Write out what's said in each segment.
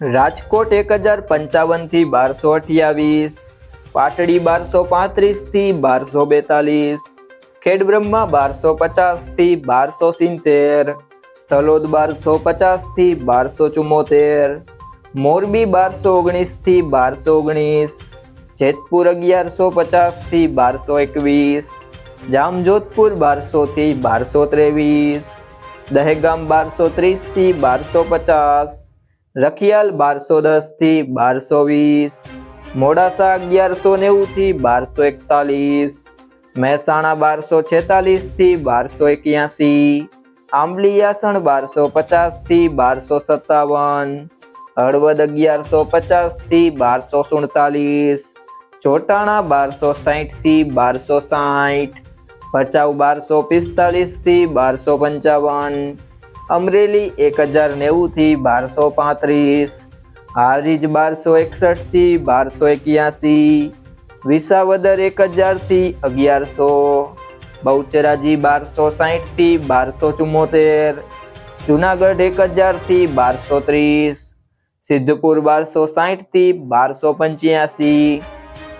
રાજકોટ એક હજાર પંચાવનથી બારસો અઠ્યાવીસ, પાટડી બારસો પાંત્રીસથી બારસો બેતાલીસ, ખેડબ્રહ્મા બારસો પચાસથી બારસો સિત્તેર, તલોદ બારસો પચાસથી બારસો ચુમ્મોતેર, મોરબી બારસો ઓગણીસથી બારસો ઓગણીસ, જેતપુર અગિયારસો પચાસથી બારસો એકવીસ, જામજોધપુર બારસોથી બારસો ત્રેવીસ, દહેગામ બારસો ત્રીસથી બારસો પચાસ રખિયાલ બારસો દસથી બારસો વીસ, મોડાસા અગિયારસો નેવુંથી બારસો એકતાલીસ, મહેસાણા બારસો છેતાલીસથી બારસો એક્યાસી આંબલીયાસણ બારસો પચાસથી બારસો સત્તાવન, હળવદ અગિયારસો પચાસથી બારસો સુડતાલીસ, ચોટાણા બારસો સાહીઠથી બારસો સાહીઠ ભચાઉ બારસો પિસ્તાલીસથી બારસો પંચાવન અમરેલી એક હજાર નેવુંથી બારસો પાંત્રીસ હારીજ બારસો એકસઠથી બારસો એક્યાસી વિસાવદર એક હજારથી અગિયારસો, બહુચરાજી બારસો સાહીઠથી બારસો ચુમ્મોતેર જુનાગઢ એક હજારથી બારસો ત્રીસ સિદ્ધપુર બારસો સાહીઠથી બારસો પંચ્યાસી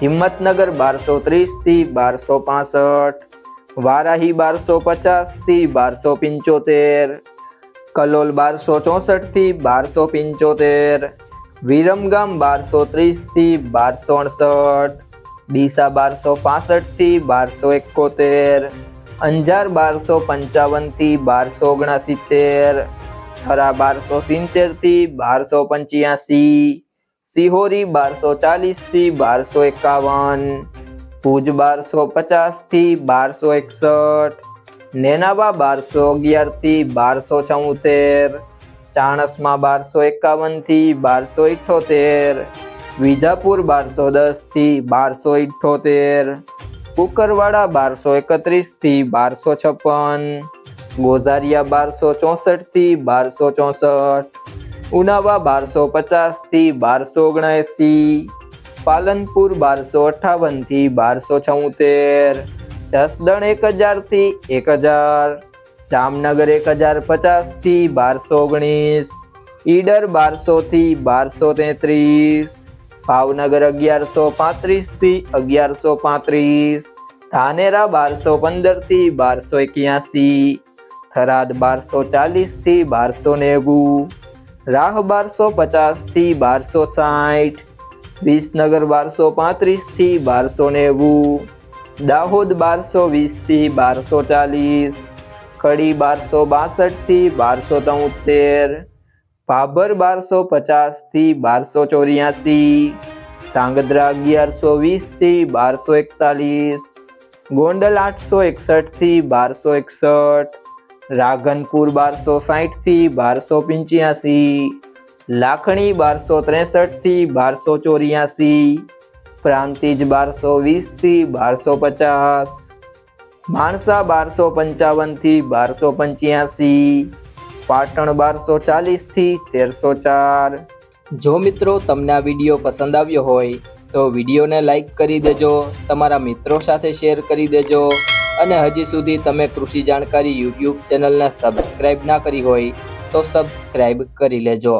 હિંમતનગર બારસો ત્રીસથી બારસો પાસઠ વારાહી બારસો પચાસથી બારસો પંચોતેર કલોલ બારસો ચોસઠથી બારસો પંચોતેર વિરમગામ બારસો ત્રીસથી બારસો અડસઠ ડીસા બારસો પાસઠથી બારસો એકોતેર અંજાર બારસો પંચાવનથી બારસો ઓગણસિત્તેર થરા બારસો સિત્તેરથી બારસો પંચ્યાસી સિહોરી બારસો ચાલીસથી બારસો એકાવન ભુજ બારસો પચાસથી બારસો એકસઠ નેનાવા બારસો અગિયારથી બારસો ચૌતેર, ચાણસમાં બારસો એકાવનથી બારસો ઇઠ્ઠોતેર વિજાપુર બારસો દસથી બારસો ઇઠ્ઠોતેર કુકરવાડા બારસો એકત્રીસથી બારસો છપ્પન, ગોઝારિયા બારસો ચોસઠથી બારસો ચોસઠ, ઉનાવા બારસો પચાસથી બારસો ઓગણએંસી, પાલનપુર બારસો અઠ્ઠાવનથી બારસો છોતેર જસદણ એક હજારથી એક હજાર, જામનગર એક હજાર પચાસથી બારસો ઓગણીસ, ઈડર બારસોથી બારસો તેત્રીસ, ભાવનગર અગિયારસો પાંત્રીસથી અગિયારસો પાંત્રીસ, ધાનેરા બારસો પંદરથી બારસો એક્યાસી, થરાદ બારસો ચાલીસથી બારસો નેવું, રાહ બારસો પચાસથી બારસો સાઠ, વિસનગર બારસો પાંત્રીસથી બારસો નેવું દાહોદ બારસો વીસથી બારસો ચાલીસ, કડી બારસો બાસઠથી બારસો તોતેર, ભાભર બારસો પચાસથી બારસો ચોર્યાસી, ધાંગધ્રા અગિયારસો વીસથી બારસો એકતાલીસ, ગોંડલ આઠસો એકસઠથી બારસો એકસઠ રાઘનપુર બારસો સાહીઠથી બારસો પંચ્યાસી, લાખણી બારસો ત્રેસઠથી બારસો ચોર્યાસી પ્રાંતિજ બારસો વીસથી બારસો પચાસ. માણસા બારસો પંચાવનથી બારસો પંચ્યાસી. પાટણ બારસો ચાલીસથી તેરસો ચાર. જો મિત્રો તમને આ વીડિયો પસંદ આવ્યો હોય, તો વિડીયોને લાઈક કરી દેજો, તમારા મિત્રો સાથે શેર કરી દેજો, અને હજી સુધી તમે કૃષિ જાણકારી યુટ્યુબ ચેનલને સબસ્ક્રાઈબ ના કરી હોય, તો સબસ્ક્રાઈબ કરી લેજો.